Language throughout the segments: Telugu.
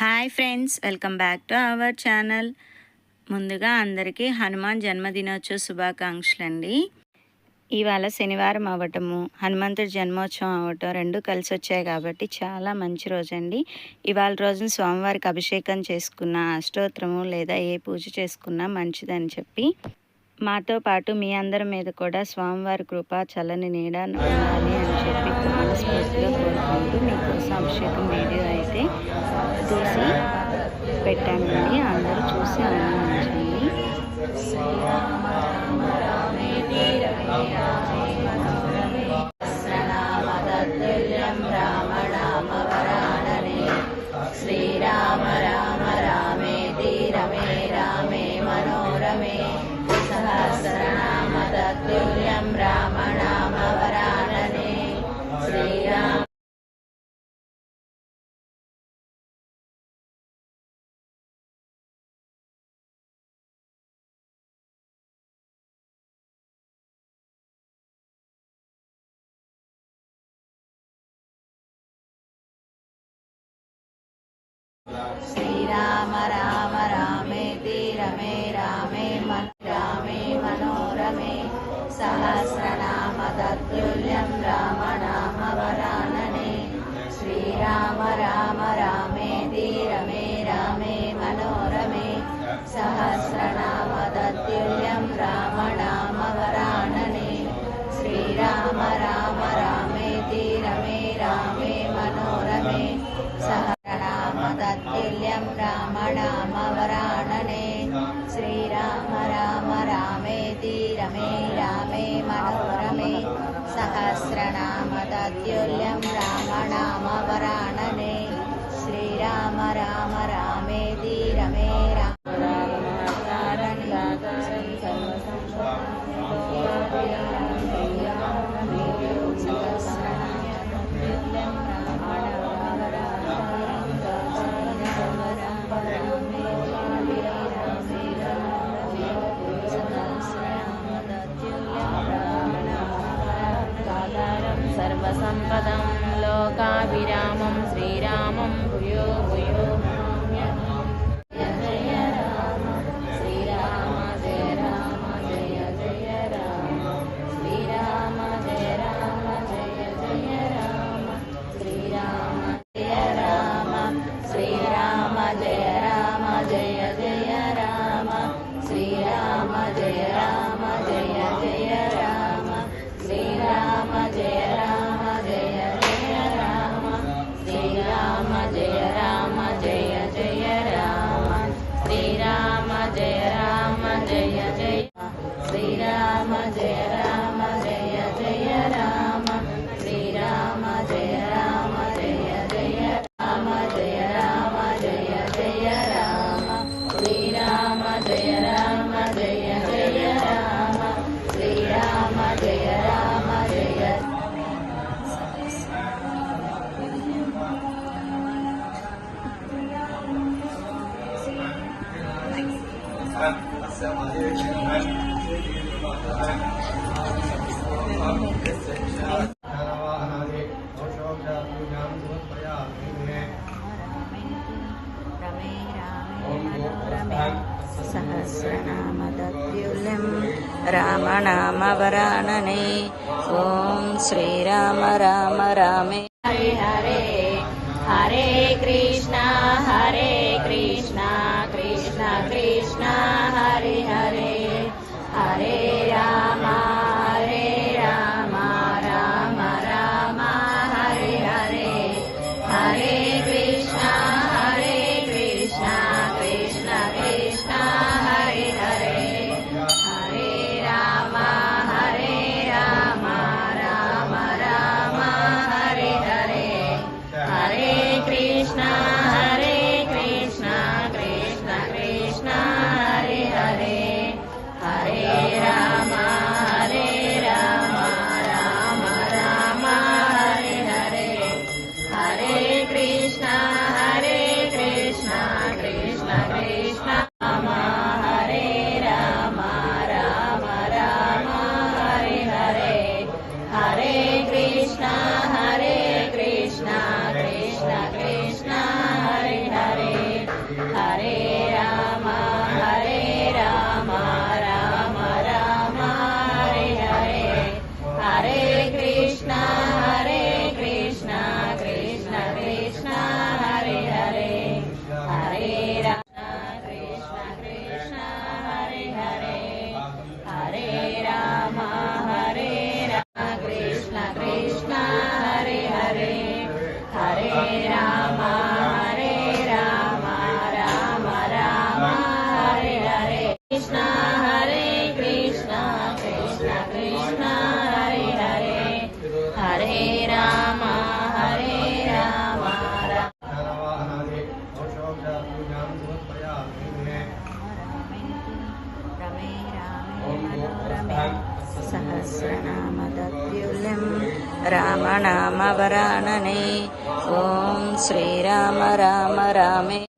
Hi friends welcome back to our channel ముందుగా అందరికీ హనుమాన్ జన్మదినోత్సవ శుభాకాంక్షలు అండి ఇవాళ శనివారం అవ్వటము హనుమంతుడి జన్మోత్సవం అవ్వటం రెండు కలిసి వచ్చాయి కాబట్టి చాలా మంచి రోజు అండి ఇవాళ రోజున స్వామివారికి అభిషేకం చేసుకున్న అష్టోత్తరము లేదా ఏ పూజ చేసుకున్నా మంచిదని చెప్పి మాతో పాటు మీ అందరి మీద కూడా స్వామివారి కృప చల్లని నీడ ఉండాలి అని చెప్పి మనస్ఫూర్తిగా కోరుకుంటూ మీకోసం అభిషేకం వీడియో అయితే తీసి పెట్టానండి. అందరూ చూసి ఆనందించండి. श्रीराम राम रामेति रमे रामे रामे मनोरमे सहस्रनाम तत्तुल्यं राम वरानने। श्रीराम राम रामेति रमे रामे मनोरमे सहस्रनाम दद्युल्यं रामनामवरामने श्रीराम राम रामेति रमे रामे मनोरमे सह राम राम रामेति रमे रामे मनोरमे सहस्रनाम तद्युल्यं रामनामवराणने श्रीराम राम राम। विरामं श्रीरामं भूयो भूयो Jaya Rama, Sri Rama, Jaya Rama. జయ రామ జయ జయ శ్రీరామ జయ రామ. द्युलं रामनाम वरानने ॐ श्रीराम राम रामे। हरे हरे हरे। सहस्रनामदत्युल्यं रामनामवरानने। ॐ श्रीराम राम रामे।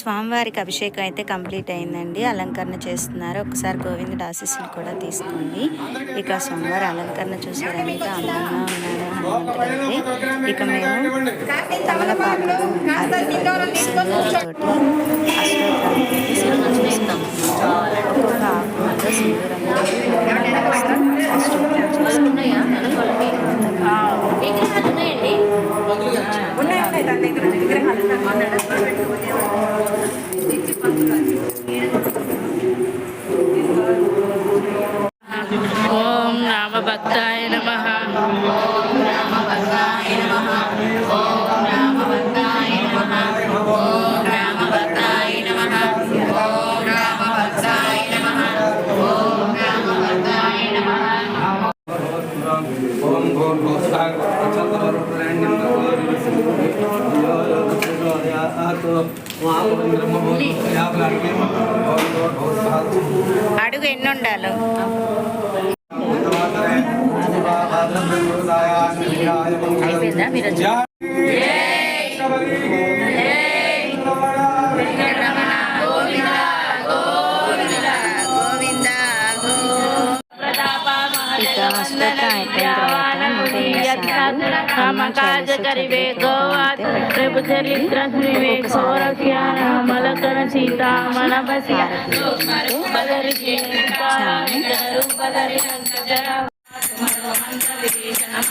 స్వామివారికి అభిషేకం అయితే కంప్లీట్ అయిందండి. అలంకరణ చేస్తున్నారు. ఒకసారి గోవిందుడు ఆశీస్సులు కూడా తీసుకోండి. ఇక స్వామివారి అలంకరణ చూసారు? అందంగా ఉన్నారు హనుమంతుడు అయితే ఇక మేము తమలపాకులు అరటిపళ్ళు, రామభక్తాయ నమ. ఓం భూర్భువస్వాహ చంద్రవరుణ్యం అడుగు ఎన్ని ఉండాలో చాలీసా కరివే ప్రభు చరిత్ర కోరఖ్య సీతామణ బసియ బదరి బదరి రామ